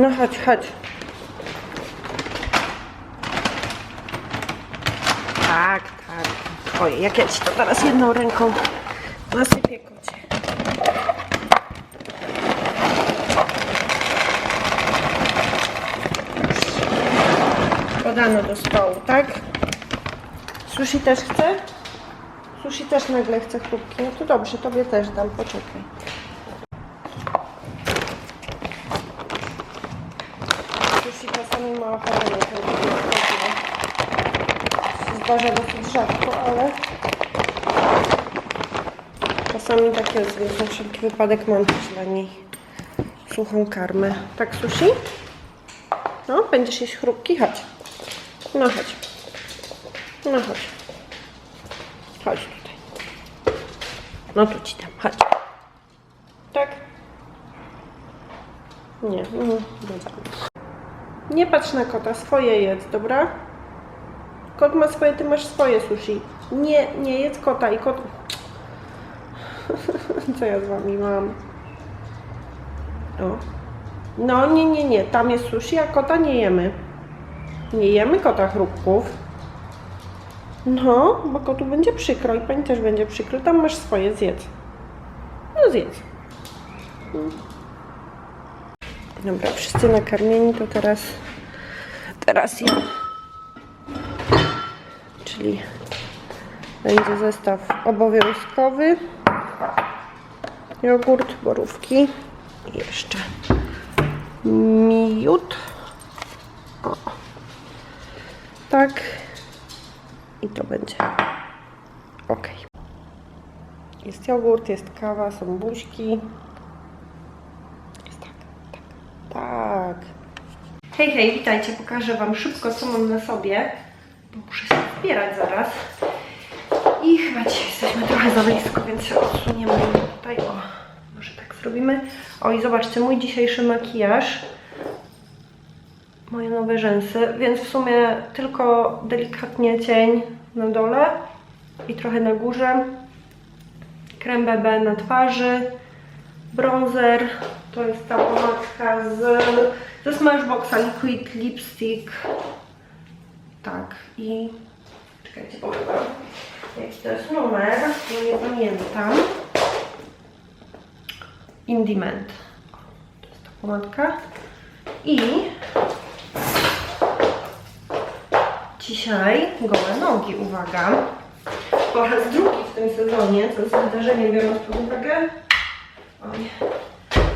No chodź, chodź. Tak, tak. Oj, jak ja ci to teraz jedną ręką nasypię kocie. Podano do stołu, tak? Sushi też chce? Sushi też nagle chce chrupki. No to dobrze, tobie też dam, poczekaj. Sushi czasami ma ochotę na ten się Zdarza dosyć rzadko, ale czasami tak jest, więc na wszelki wypadek mam też dla niej suchą karmę. Tak, sushi? No, będziesz jeść chrupki? Chodź. No chodź. No chodź. Chodź tutaj. No tu ci dam, chodź. Tak? Nie, no, dobra. Nie patrz na kota, swoje jedz, dobra? Kot ma swoje, ty masz swoje sushi. Nie, nie jedz kota i kot... Co ja z wami mam? O. No, nie, nie, nie, tam jest sushi, a kota nie jemy. Nie jemy kota chrupków. No, bo kotu będzie przykro i pani też będzie przykro. Tam masz swoje, zjedz. No zjedz. Dobra, wszyscy nakarmieni, to teraz teraz ja. Czyli będzie zestaw obowiązkowy. Jogurt, borówki i jeszcze miód. O. Tak. I to będzie ok. Jest jogurt, jest kawa, są buźki. Jest tak, tak, tak. Hej, hej, witajcie. Pokażę Wam szybko, co mam na sobie, bo muszę się zbierać zaraz. I chyba dzisiaj jesteśmy trochę za blisko, więc się odsuniemy tutaj. O, może tak zrobimy. O, i zobaczcie, mój dzisiejszy makijaż. Moje nowe rzęsy, więc w sumie tylko delikatnie cień na dole i trochę na górze. Krem BB na twarzy, bronzer, to jest ta pomadka z, ze Smashboxa Liquid Lipstick. Tak, i czekajcie, powiem wam, jaki to jest numer, bo nie pamiętam. Indiment. To jest ta pomadka. I dzisiaj gołe nogi, uwaga. Po raz drugi w tym sezonie, co jest wydarzeniem, biorąc pod uwagę, oj,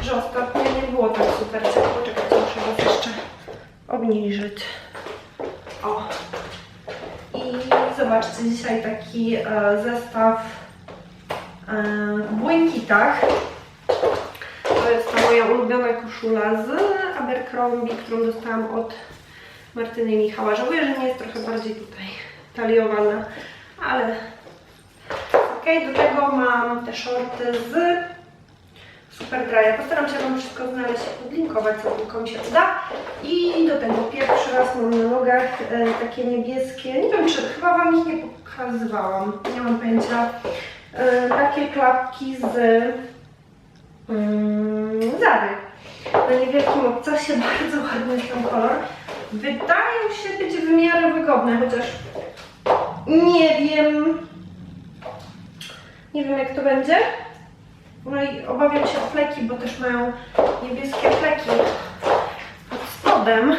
że ostatnio nie było tak super ciepło. Czekajcie, muszę was jeszcze obniżyć. O. Zobaczcie, dzisiaj taki e, zestaw e, w błękitach. To jest ta moja ulubiona koszula z Abercrombie, którą dostałam od Martyny i Michała. Żałuję, że nie jest trochę bardziej tutaj taliowana, ale ok. Do tego mam te shorty z Super Dry'a. Postaram się Wam wszystko znaleźć podlinkować, co tylko mi się uda. I do tego pierwszy raz mam na nogach e, takie niebieskie, nie wiem czy chyba Wam ich nie pokazywałam, nie mam pojęcia. E, takie klapki z mm, Zary. Na niewielkim obcasie bardzo ładny jest ten kolor. Wydają się być w miarę wygodne, chociaż nie wiem. Nie wiem jak to będzie. No i obawiam się o fleki, bo też mają niebieskie fleki pod spodem.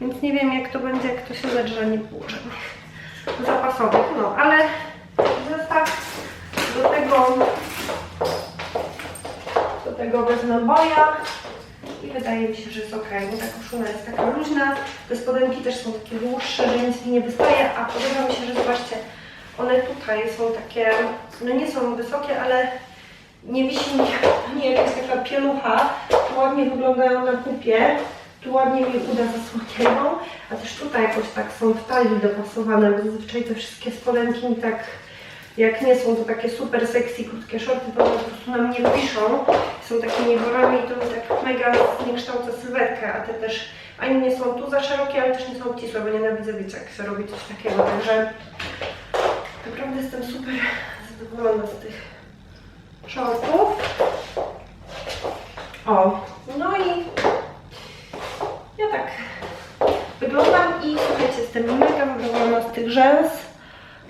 Więc nie wiem jak to będzie, jak to się zadrze, nie było zapasowych. No, ale zestaw do tego do tego wezmę boja i wydaje mi się, że jest ok, bo ta koszula jest taka luźna, te spodenki też są takie dłuższe, że nic mi nie wystaje, a podoba mi się, że zobaczcie, one tutaj są takie, no nie są wysokie, ale nie wisi mi nie jakaś taka pielucha, tu ładnie wyglądają na pupie, tu ładnie mi uda zasłaniają, a też tutaj jakoś tak są w talii dopasowane, bo zazwyczaj te wszystkie spodenki mi tak jak nie są to takie super sexy, krótkie shorty, to po prostu na mnie wiszą. Są takimi worami i to mi tak mega zniekształca sylwetkę, a te też ani nie są tu za szerokie, ale też nie są obcisłe, bo nienawidzę wiecie, jak się robi coś takiego. Także naprawdę jestem super zadowolona z tych szorków. O, no i ja tak wyglądam i słuchajcie, jestem mega zadowolona z tych rzęs,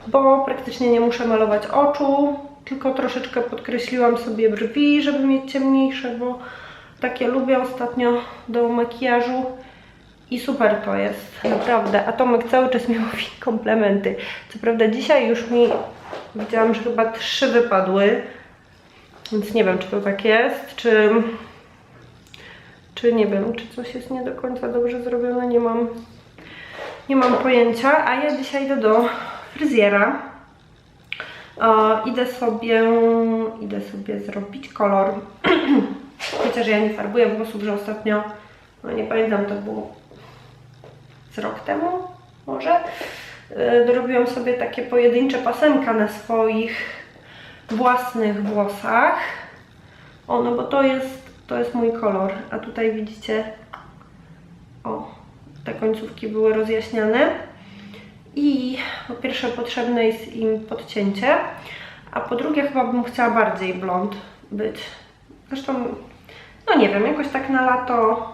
bo praktycznie nie muszę malować oczu, tylko troszeczkę podkreśliłam sobie brwi, żeby mieć ciemniejsze, bo takie ja lubię ostatnio do makijażu i super to jest, naprawdę. A Tomek cały czas mi mówi komplementy. Co prawda dzisiaj już mi widziałam, że chyba trzy wypadły, więc nie wiem, czy to tak jest, czy, czy nie wiem, czy coś jest nie do końca dobrze zrobione, nie mam, nie mam pojęcia. A ja dzisiaj idę do fryzjera. E, idę sobie, idę sobie zrobić kolor. Chociaż ja nie farbuję włosów, że ostatnio, no nie pamiętam, to było z rok temu może. Yy, Dorobiłam sobie takie pojedyncze pasemka na swoich własnych włosach. O, no bo to jest, to jest mój kolor, a tutaj widzicie, o, te końcówki były rozjaśniane. I po pierwsze potrzebne jest im podcięcie, a po drugie chyba bym chciała bardziej blond być. Zresztą, no nie wiem, jakoś tak na lato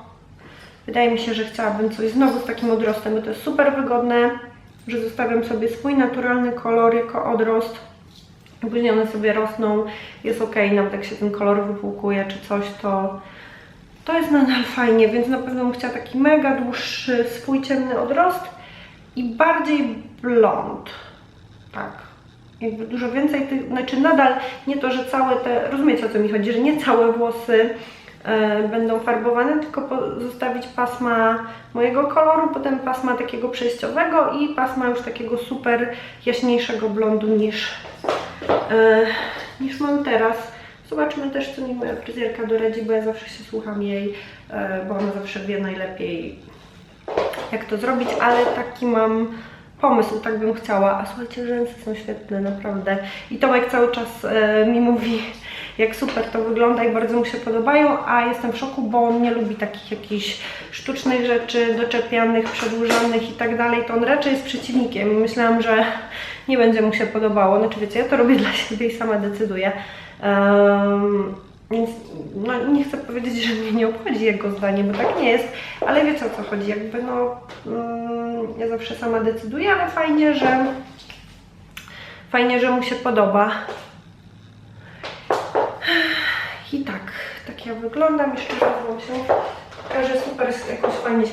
wydaje mi się, że chciałabym coś znowu z takim odrostem, bo to jest super wygodne, że zostawiam sobie swój naturalny kolor jako odrost. Później one sobie rosną, jest ok, nawet jak się ten kolor wypłukuje czy coś, to to jest nadal fajnie, więc na pewno bym chciała taki mega dłuższy swój ciemny odrost i bardziej blond. Tak. Jakby dużo więcej tych, znaczy nadal nie to, że całe te, rozumiecie o co mi chodzi, że nie całe włosy e, będą farbowane, tylko zostawić pasma mojego koloru, potem pasma takiego przejściowego i pasma już takiego super jaśniejszego blondu niż, niż mam teraz. Zobaczymy też, co mi fryzjerka doradzi, bo ja zawsze się słucham jej, e, bo ona zawsze wie najlepiej, jak to zrobić, ale taki mam pomysł, tak bym chciała. A słuchajcie, rzęsy są świetne, naprawdę. I Tomek cały czas e, mi mówi, jak super to wygląda i bardzo mu się podobają, a jestem w szoku, bo on nie lubi takich jakichś sztucznych rzeczy, doczepianych, przedłużanych i tak dalej. To on raczej jest przeciwnikiem. Myślałam, że nie będzie mu się podobało. Znaczy wiecie, ja to robię dla siebie i sama decyduję. Em, więc no, nie chcę powiedzieć, że mnie nie obchodzi jego zdanie, bo tak nie jest, ale wiecie o co chodzi, jakby no mm, ja zawsze sama decyduję, ale fajnie, że fajnie, że mu się podoba. I tak, tak ja wyglądam, jeszcze raz wam się pokażę, super, jakoś fajnie się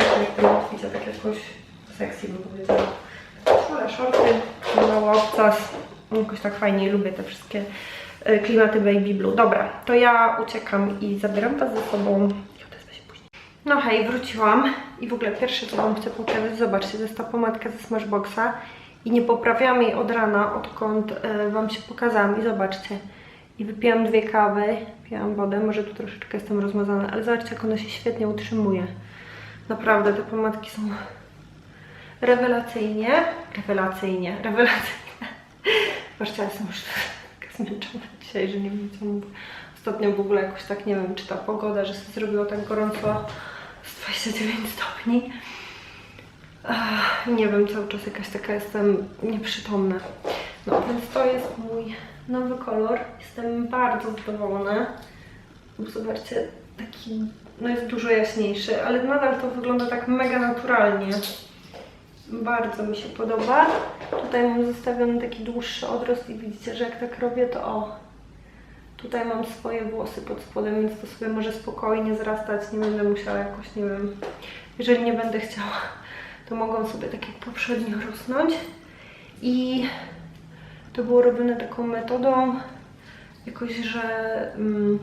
w tak jakoś sexy bym powiedziała. Szule, shorty, mały obcas, jakoś tak fajnie lubię te wszystkie e, klimaty baby blue. Dobra, to ja uciekam i zabieram Was ze sobą. No hej, wróciłam i w ogóle pierwsze co Wam chcę pokazać, zobaczcie, to jest ta pomadka ze Smashboxa i nie poprawiałam jej od rana, odkąd e, Wam się pokazałam i zobaczcie. I wypiłam dwie kawy, piłam wodę, może tu troszeczkę jestem rozmazana, ale zobaczcie jak ona się świetnie utrzymuje. Naprawdę, te pomadki są rewelacyjnie, rewelacyjnie, rewelacyjnie. Ja jestem już taka zmęczona dzisiaj, że nie wiem co mówię. Ostatnio w ogóle jakoś tak, nie wiem, czy ta pogoda, że się zrobiło tak gorąco z 29 stopni. Ach, nie wiem, cały czas jakaś taka jestem nieprzytomna. No, więc to jest mój nowy kolor. Jestem bardzo zadowolona. Bo Zobaczcie, taki, no jest dużo jaśniejszy, ale nadal to wygląda tak mega naturalnie. Bardzo mi się podoba. Tutaj mam zostawiony taki dłuższy odrost i widzicie, że jak tak robię, to o, tutaj mam swoje włosy pod spodem, więc to sobie może spokojnie zrastać. Nie będę musiała jakoś, nie wiem, jeżeli nie będę chciała, to mogą sobie tak jak poprzednio rosnąć. I to było robione taką metodą, jakoś, że mm,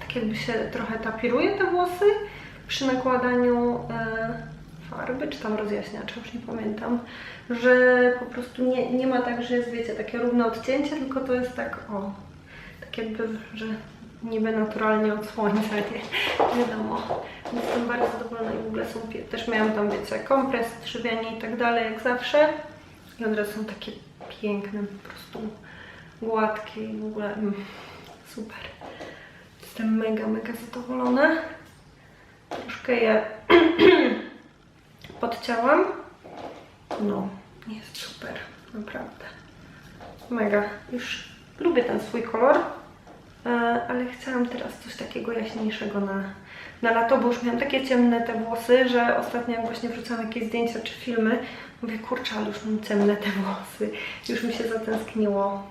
tak jakby się trochę tapiruje te włosy przy nakładaniu czy tam rozjaśniacza, już nie pamiętam, że po prostu nie, nie ma tak, że jest, wiecie, takie równe odcięcie, tylko to jest tak, o, tak jakby, że niby naturalnie od słońca, nie wiadomo. Jestem bardzo zadowolona i w ogóle są, też miałam tam, wiecie, kompres, trzywianie i tak dalej, jak zawsze. I one są takie piękne, po prostu gładkie i w ogóle mm, super. Jestem mega, mega zadowolona. Troszkę je podcięłam. No, jest super, naprawdę. Mega. Już lubię ten swój kolor, e, ale ale chciałam teraz coś takiego jaśniejszego na, na lato, bo już miałam takie ciemne te włosy, że ostatnio jak właśnie wrzucałam jakieś zdjęcia czy filmy, mówię, kurczę, ale już mam ciemne te włosy. Już mi się zatęskniło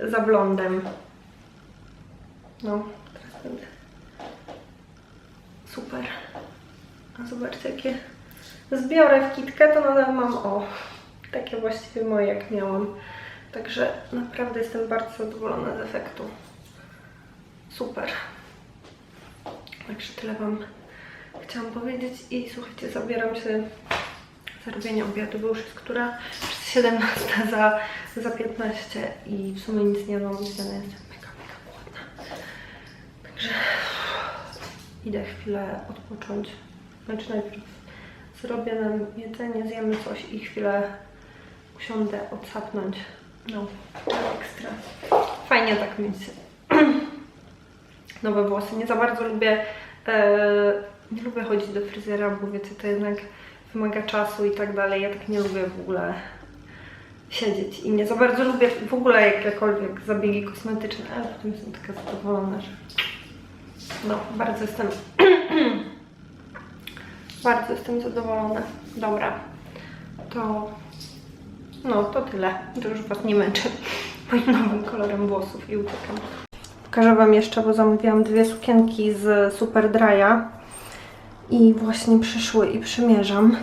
za blondem. No, teraz będę. Super. A zobaczcie, jakie zbiorę w kitkę, to nadal mam, o, takie właściwie moje jak miałam. Także naprawdę jestem bardzo zadowolona z efektu. Super. Także tyle Wam chciałam powiedzieć i słuchajcie, zabieram się za robienie obiadu, bo już jest która? 17 za, za 15 i w sumie nic nie jadłam, więc jestem mega, mega głodna. Także idę chwilę odpocząć. Znaczy najpierw zrobię nam jedzenie, zjemy coś i chwilę usiądę odsapnąć. No, ekstra. Fajnie tak mieć nowe włosy. Nie za bardzo lubię, e, nie lubię chodzić do fryzjera, bo wiecie, to jednak wymaga czasu i tak dalej. Ja tak nie lubię w ogóle siedzieć i nie za bardzo lubię w ogóle jakiekolwiek zabiegi kosmetyczne, ale potem jestem taka zadowolona, że no, bardzo jestem bardzo jestem zadowolona. Dobra, to no, to tyle. To już Was nie męczę moim nowym kolorem włosów i uciekam. Pokażę Wam jeszcze, bo zamówiłam dwie sukienki z Super Dry'a i właśnie przyszły i przymierzam.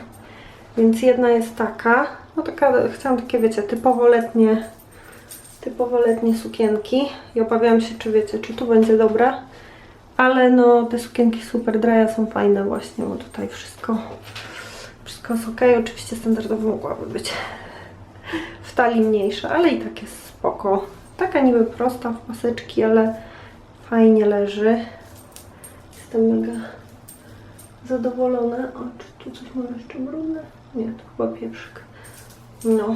Więc jedna jest taka, no taka, chciałam takie, wiecie, typowo letnie, typowo letnie sukienki i obawiałam się, czy wiecie, czy tu będzie dobra, ale no te sukienki Super Dry'a są fajne właśnie, bo tutaj wszystko, wszystko jest ok. Oczywiście standardowo mogłaby być w talii mniejsza, ale i tak jest spoko. Taka niby prosta w paseczki, ale fajnie leży. Jestem mega zadowolona. O, czy tu coś może jeszcze brudne? Nie, to chyba pieprzyk. No.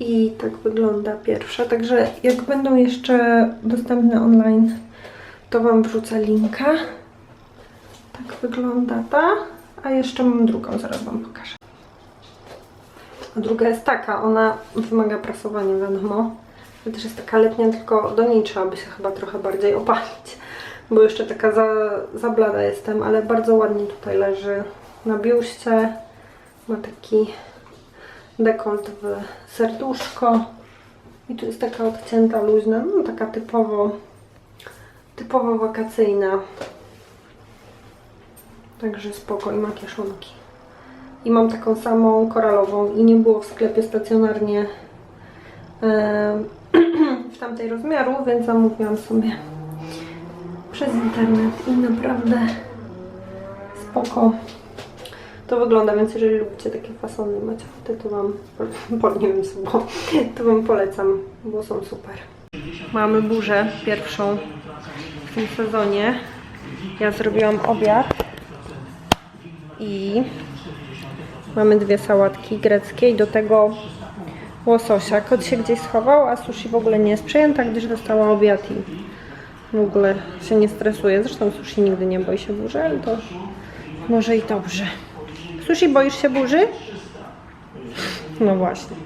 I tak wygląda pierwsza. Także jak będą jeszcze dostępne online, to Wam wrzucę linka. Tak wygląda ta. A jeszcze mam drugą, zaraz Wam pokażę. A druga jest taka, ona wymaga prasowania, wiadomo. To też jest taka letnia, tylko do niej trzeba by się chyba trochę bardziej opalić. Bo jeszcze taka za, za blada jestem, ale bardzo ładnie tutaj leży na biuście. Ma taki dekolt w serduszko. I tu jest taka odcięta, luźna, no taka typowo, typowo wakacyjna. Także spoko i ma kieszonki. I mam taką samą koralową i nie było w sklepie stacjonarnie w tamtej rozmiaru, więc zamówiłam sobie przez internet i naprawdę spoko to wygląda, więc jeżeli lubicie takie fasony macie ochotę, to Wam, po, bo, to Wam polecam, bo są super. Mamy burzę pierwszą w tym sezonie. Ja zrobiłam obiad i mamy dwie sałatki greckie i do tego łososia. Kot się gdzieś schował, a sushi w ogóle nie jest przejęta, gdyż dostała obiad i w ogóle się nie stresuje. Zresztą sushi nigdy nie boi się burzy, ale to może i dobrze. Sushi, boisz się burzy? No właśnie.